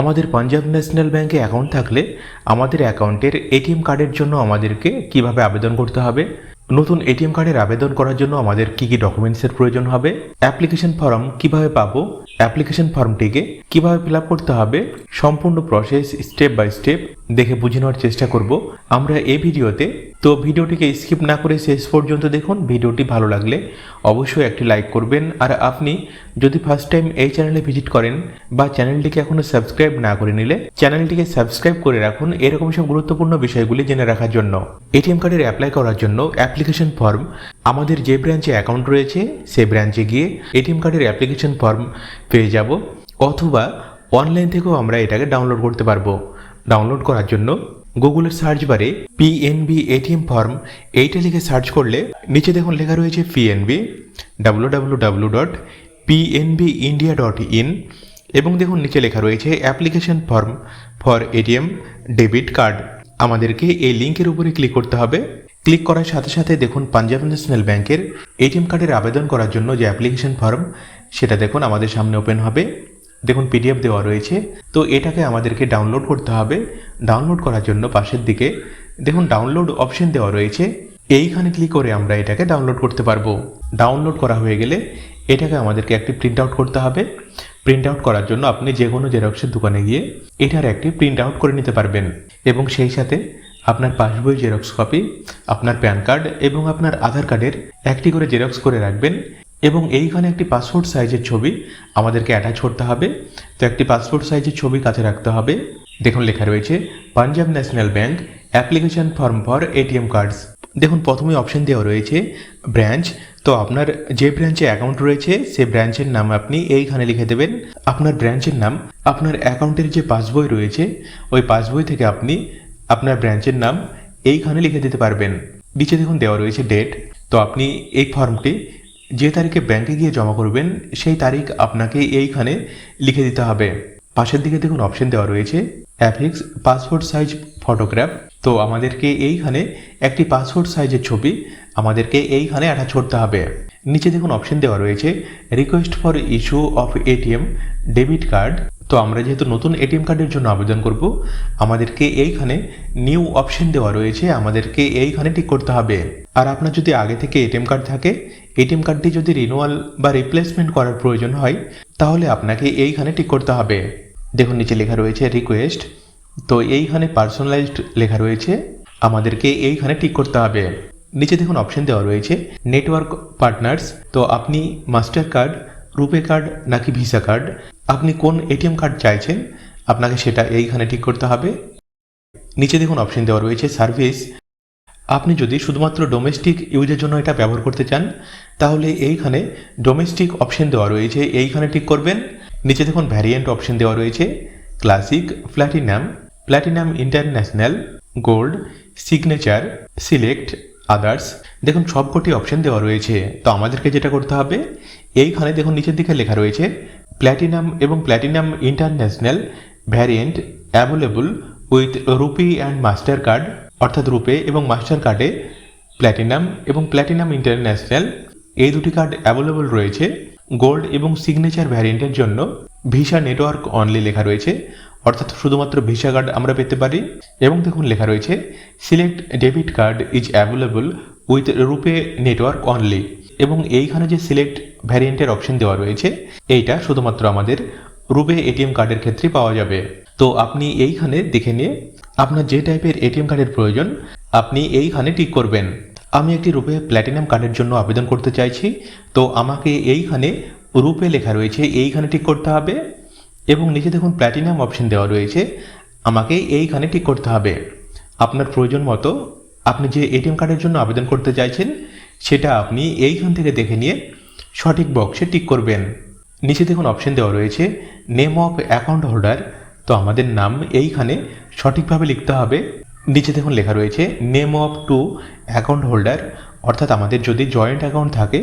আমাদের পাঞ্জাব ন্যাশনাল ব্যাংকে অ্যাকাউন্ট থাকলে আমাদের অ্যাকাউন্টের এটিএম কার্ডের জন্য আমাদেরকে কীভাবে আবেদন করতে হবে? নতুন এটিএম কার্ডের আবেদন করার জন্য আমাদের কি কি ডকুমেন্টসের প্রয়োজন হবে? অ্যাপ্লিকেশন ফর্ম কীভাবে পাবো? অ্যাপ্লিকেশন ফর্মটিকে কীভাবে ফিল করতে হবে সম্পূর্ণ প্রসেস স্টেপ বাই স্টেপ দেখে বুঝে নেওয়ার চেষ্টা করব আমরা এই ভিডিওতে। তো ভিডিওটিকে স্কিপ না করে শেষ পর্যন্ত দেখুন, ভিডিওটি ভালো লাগলে অবশ্যই একটি লাইক করবেন। আর আপনি যদি ফার্স্ট টাইম এই চ্যানেলে ভিজিট করেন বা চ্যানেলটিকে এখনও সাবস্ক্রাইব না করে নিলে চ্যানেলটিকে সাবস্ক্রাইব করে রাখুন এরকম সব গুরুত্বপূর্ণ বিষয়গুলি জেনে রাখার জন্য। এটিএম কার্ডের অ্যাপ্লাই করার জন্য অ্যাপ্লিকেশন ফর্ম আমাদের যে ব্রাঞ্চে অ্যাকাউন্ট রয়েছে, সেই ব্রাঞ্চে গিয়ে এটিএম কার্ডের অ্যাপ্লিকেশন ফর্ম পেয়ে যাব। অথবা অনলাইন থেকেও আমরা এটাকে ডাউনলোড করতে পারব। ডাউনলোড করার জন্য গুগলের সার্চ বারে পিএনবি এটিএম ফর্ম এইটা লিখে সার্চ করলে নিচে দেখুন লেখা রয়েছে PNB W W W dot PNB India dot in এবং দেখুন নিচে লেখা রয়েছে application form for ATM debit card আমাদেরকে এই লিঙ্কের উপরে ক্লিক করতে হবে। ক্লিক করার সাথে সাথে দেখুন পাঞ্জাব ন্যাশনাল ব্যাংকের এটিএম কার্ডের আবেদন করার জন্য যে অ্যাপ্লিকেশন ফর্ম সেটা দেখুন আমাদের সামনে ওপেন হবে। দেখুন পিডিএফ দেওয়া রয়েছে। তো এটাকে আমাদেরকে ডাউনলোড করতে হবে। ডাউনলোড করার জন্য পাশের দিকে দেখুন ডাউনলোড অপশন দেওয়া রয়েছে। এইখানে ক্লিক করে আমরা এটাকে ডাউনলোড করতে পারব। ডাউনলোড করা হয়ে গেলে এটাকে আমাদেরকে একটি প্রিন্ট আউট করতে হবে। প্রিন্ট আউট করার জন্য আপনি যে কোনো জেরক্সের দোকানে গিয়ে এটার একটি প্রিন্ট আউট করে নিতে পারবেন। এবং সেই সাথে আপনার পাসবই জেরক্স কপি আপনার প্যান কার্ড এবং আপনার আধার কার্ডের একটি করে জেরক্স করে রাখবেন। এবং এইখানে একটি পাসপোর্ট সাইজের ছবি আমাদেরকে অ্যাটাচ করতে হবে। তো একটি পাসপোর্ট সাইজের ছবি কাছে রাখতে হবে। দেখুন লেখা রয়েছে, Punjab national bank application form for ATM cards. দেখুন, প্রথমে অপশন দেওয়া রয়েছে, ব্রাঞ্চ। তো আপনার যে ব্রাঞ্চে অ্যাকাউন্ট রয়েছে সে ব্রাঞ্চের নাম আপনি এইখানে লিখে দেবেন। আপনার ব্রাঞ্চের নাম, আপনার অ্যাকাউন্টের যে পাসবই রয়েছে, ওই পাসবই থেকে আপনি আপনার ব্রাঞ্চের নাম এইখানে লিখে দিতে পারবেন। নিচে দেখুন দেওয়া রয়েছে ডেট তো আপনি এই ফর্মটি যে তারিখে ব্যাংকে গিয়ে জমা করবেন, সেই তারিখ আপনাকে এইখানে লিখে দিতে হবে। পাশের দিকে দেখুন অপশন দেওয়া রয়েছে অ্যাফিক্স পাসপোর্ট সাইজ ফটোগ্রাফ তো আমাদেরকে এইখানে একটি পাসপোর্ট সাইজের ছবি আমাদেরকে এইখানে অ্যাটাচ করতে হবে। নিচে দেখুন অপশন দেওয়া রয়েছে request for issue of ATM debit card তো আমরা যেহেতু নতুন এটিএম কার্ডের জন্য আবেদন করব, আমাদেরকে এইখানে নিউ অপশন দেওয়া রয়েছে, আমাদেরকে এইখানে টিক করতে হবে। আর আপনার যদি আগে থেকে এটিএম কার্ড থাকে এটিএম কার্ডটি যদি রিনুয়াল বা রিপ্লেসমেন্ট করার প্রয়োজন হয়, তাহলে আপনাকে এইখানে টিক করতে হবে। দেখুন, নিচে লেখা রয়েছে রিকোয়েস্ট তো এইখানে পার্সোনালাইজড লেখা রয়েছে। আমাদেরকে এইখানে টিক করতে হবে। নিচে দেখুন অপশন দেওয়া রয়েছে নেটওয়ার্ক পার্টনার্স তো আপনি মাস্টার কার্ড রুপে কার্ড নাকি ভিসা কার্ড আপনি কোন এটিএম কার্ড চাইছেন? আপনাকে সেটা এইখানে ঠিক করতে হবে। নিচে দেখুন অপশন দেওয়া রয়েছে সার্ভিস আপনি যদি শুধুমাত্র ডোমেস্টিক ইউজের জন্য এটা ব্যবহার করতে চান, তাহলে এইখানে ডোমেস্টিক অপশন দেওয়া রয়েছে। এইখানে ঠিক করবেন। নিচে দেখুন ভ্যারিয়েন্ট অপশন দেওয়া রয়েছে। Classic platinum platinum international gold signature select others দেখুন সবকটি অপশন দেওয়া রয়েছে। তো আমাদেরকে যেটা করতে হবে, এইখানে দেখুন নিচের দিকে লেখা রয়েছে প্ল্যাটিনাম এবং platinum international variant available with RuPay and Mastercard অর্থাৎ রুপে এবং মাস্টার কার্ডে প্ল্যাটিনাম এবং প্ল্যাটিনাম ইন্টারন্যাশনাল, এই দুটি কার্ড অ্যাভেলেবল রয়েছে। গোল্ড এবং সিগনেচার ভ্যারিয়েন্টের জন্য ভিসা নেটওয়ার্ক অনলি লেখা রয়েছে। অর্থাৎ শুধুমাত্র ভিসা কার্ড আমরা পেতে পারি। এবং দেখুন লেখা রয়েছে select debit card is available with RuPay network only এবং এইখানে যে সিলেক্ট ভ্যারিয়েন্টের অপশন দেওয়া রয়েছে, এইটা শুধুমাত্র আমাদের রুপে এটিএম কার্ডের ক্ষেত্রে পাওয়া যাবে। তো আপনি এইখানে দেখে নিয়ে আপনার যে টাইপের এটিএম কার্ডের প্রয়োজন, আপনি এইখানে টিক করবেন। আমি একটি রুপে প্ল্যাটিনাম কার্ডের জন্য আবেদন করতে চাইছি, তো আমাকে এইখানে রুপে লেখা রয়েছে, এইখানে টিক করতে হবে। এবং নিচে দেখুন প্ল্যাটিনাম অপশন দেওয়া রয়েছে, আমাকে এইখানে টিক করতে হবে। আপনার প্রয়োজন মতো আপনি যে এটিএম কার্ডের জন্য আবেদন করতে চাইছেন, সেটা আপনি এইখান থেকে দেখে নিয়ে সঠিক বক্সে টিক করবেন। নিচে দেখুন অপশন দেওয়া রয়েছে নেম অফ অ্যাকাউন্ট হোল্ডার তো আমাদের নাম এইখানে সঠিকভাবে লিখতে হবে। নিচে দেখুন লেখা রয়েছে name of to account holder অর্থাৎ আমাদের যদি জয়েন্ট অ্যাকাউন্ট থাকে,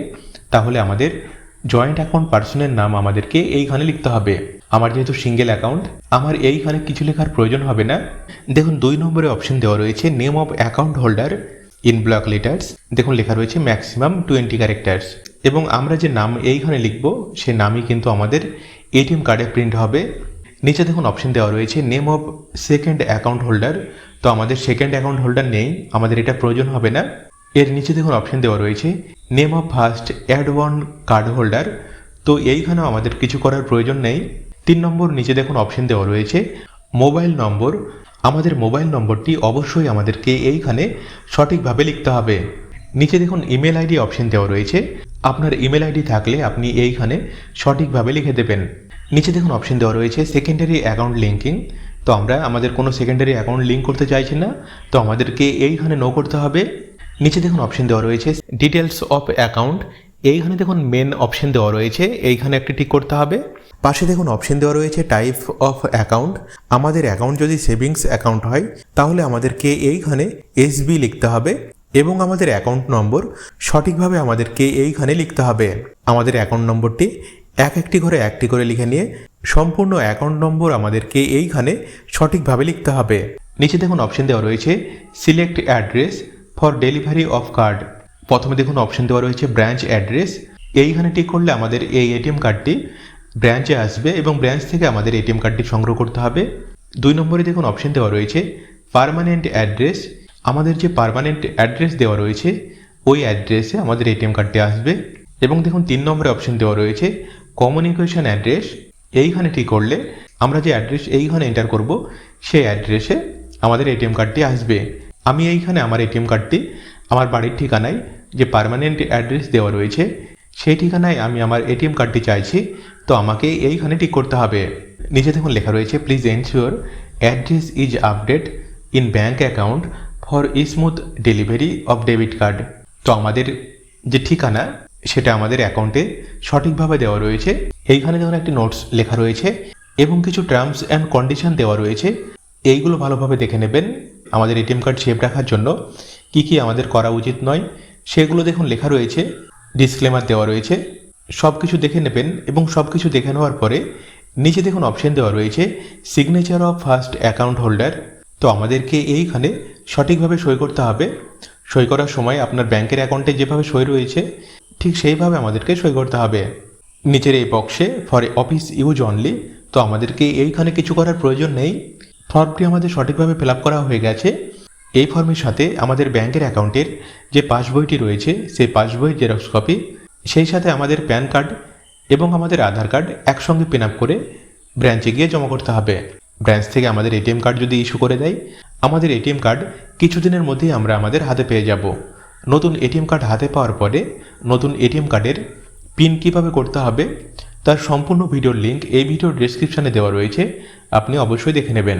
তাহলে আমাদের জয়েন্ট অ্যাকাউন্ট পার্সনের নাম আমাদেরকে এইখানে লিখতে হবে। আমার যেহেতু সিঙ্গেল অ্যাকাউন্ট আমার এইখানে কিছু লেখার প্রয়োজন হবে না। দেখুন, দুই নম্বরে অপশন দেওয়া রয়েছে name of account holder in block letters দেখুন, লেখা রয়েছে ম্যাক্সিমাম টোয়েন্টি ক্যারেক্টার্স এবং আমরা যে নাম এইখানে লিখব, সে নামই কিন্তু আমাদের এটিএম কার্ডে প্রিন্ট হবে। নিচে দেখুন অপশন দেওয়া রয়েছে name of second account holder তো আমাদের সেকেন্ড অ্যাকাউন্ট হোল্ডার নেই, আমাদের এটা প্রয়োজন হবে না। এর নিচে দেখুন অপশন দেওয়া রয়েছে name of first add-on card holder তো এইখানেও আমাদের কিছু করার প্রয়োজন নেই। তিন নম্বর নিচে দেখুন অপশন দেওয়া রয়েছে মোবাইল নম্বর আমাদের মোবাইল নম্বরটি অবশ্যই আমাদেরকে এইখানে সঠিকভাবে লিখতে হবে। নিচে দেখুন ইমেল আইডি অপশন দেওয়া রয়েছে, আপনার ইমেল আইডি থাকলে আপনি এইখানে সঠিকভাবে লিখে দেবেন। নিচে দেখুন অপশন দেওয়া রয়েছে সেকেন্ডারি অ্যাকাউন্ট লিঙ্কিং তো আমরা আমাদের কোনো সেকেন্ডারি অ্যাকাউন্ট লিঙ্ক করতে চাইছি না, তো আমাদেরকে এইখানে নো করতে হবে। নিচে দেখুন অপশন দেওয়া রয়েছে ডিটেলস অফ অ্যাকাউন্ট এইখানে দেখুন মেন অপশন দেওয়া রয়েছে, এইখানে একটি টিক করতে হবে। পাশে দেখুন অপশন দেওয়া রয়েছে টাইপ অফ অ্যাকাউন্ট আমাদের অ্যাকাউন্ট যদি সেভিংস অ্যাকাউন্ট হয়, তাহলে আমাদেরকে এইখানে এসবি লিখতে হবে এবং আমাদের অ্যাকাউন্ট নম্বর সঠিকভাবে আমাদেরকে এইখানে লিখতে হবে। আমাদের অ্যাকাউন্ট নম্বরটি এক একটি করে একটি করে লিখে নিয়ে সম্পূর্ণ অ্যাকাউন্ট নম্বর আমাদেরকে এইখানে সঠিকভাবে লিখতে হবে। নিচে দেখুন অপশন দেওয়া রয়েছে select address for delivery of card প্রথমে দেখুন অপশন দেওয়া রয়েছে ব্রাঞ্চ অ্যাড্রেস এইখানে টিক করলে আমাদের এই এটিএম কার্ডটি ব্রাঞ্চে আসবে এবং ব্রাঞ্চ থেকে আমাদের এটিএম কার্ডটি সংগ্রহ করতে হবে। দুই নম্বরে দেখুন অপশন দেওয়া রয়েছে পার্মানেন্ট অ্যাড্রেস আমাদের যে পার্মানেন্ট অ্যাড্রেস দেওয়া রয়েছে, ওই অ্যাড্রেসে আমাদের এটিএম কার্ডটি আসবে। এবং দেখুন তিন নম্বরে অপশন দেওয়া রয়েছে কমিউনিকেশন অ্যাড্রেস এইখানে ঠিক করলে আমরা যে অ্যাড্রেস এইখানে এন্টার করব, সেই অ্যাড্রেসে আমাদের এটিএম কার্ডটি আসবে। আমি এইখানে আমার এটিএম কার্ডটি আমার বাড়ির ঠিকানায় যে পার্মানেন্ট অ্যাড্রেস দেওয়া রয়েছে, সেই ঠিকানায় আমি আমার এটিএম কার্ডটি চাইছি, তো আমাকে এইখানে ঠিক করতে হবে। নিচে দেখুন লেখা রয়েছে please ensure address is update in bank account for smooth delivery of debit card তো আমাদের যে ঠিকানা সেটা আমাদের অ্যাকাউন্টে সঠিকভাবে দেওয়া রয়েছে। এইখানে দেখুন একটি নোটস লেখা রয়েছে এবং কিছু টার্মস অ্যান্ড কন্ডিশন দেওয়া রয়েছে, এইগুলো ভালোভাবে দেখে নেবেন। আমাদের এটিএম কার্ড সেভ রাখার জন্য কি কি আমাদের করা উচিত নয়, সেগুলো দেখুন লেখা রয়েছে ডিসক্লেমার দেওয়া রয়েছে। সব কিছু দেখে নেবেন এবং সব কিছু দেখে নেওয়ার পরে নিচে দেখুন অপশন দেওয়া রয়েছে signature of first account holder তো আমাদেরকে এইখানে সঠিকভাবে সই করতে হবে। সই করার সময় আপনার ব্যাংকের অ্যাকাউন্টে যেভাবে সই রয়েছে ঠিক সেইভাবে আমাদেরকে সই করতে হবে। নিচের এই বক্সে ফর অফিস ইউজ অনলি তো আমাদেরকে এইখানে কিছু করার প্রয়োজন নেই। ফর্মটি আমাদের সঠিকভাবে ফিল করা হয়ে গেছে। এই ফর্মের সাথে আমাদের ব্যাংকের অ্যাকাউন্টের যে পাসবইটি রয়েছে, সেই পাসবইয়ের জেরক্স কপি সেই সাথে আমাদের প্যান কার্ড এবং আমাদের আধার কার্ড একসঙ্গে পিন আপ করে ব্রাঞ্চে গিয়ে জমা করতে হবে। ব্রাঞ্চ থেকে আমাদের এটিএম কার্ড যদি ইস্যু করে দেয়, আমাদের এটিএম কার্ড কিছুদিনের মধ্যেই আমরা আমাদের হাতে পেয়ে যাব। নতুন এটিএম কার্ড হাতে পাওয়ার পরে নতুন এটিএম কার্ডের পিন কীভাবে করতে হবে, তার সম্পূর্ণ ভিডিওর লিঙ্ক এই ভিডিওর ডেসক্রিপশনে দেওয়া রয়েছে। আপনি অবশ্যই দেখে নেবেন।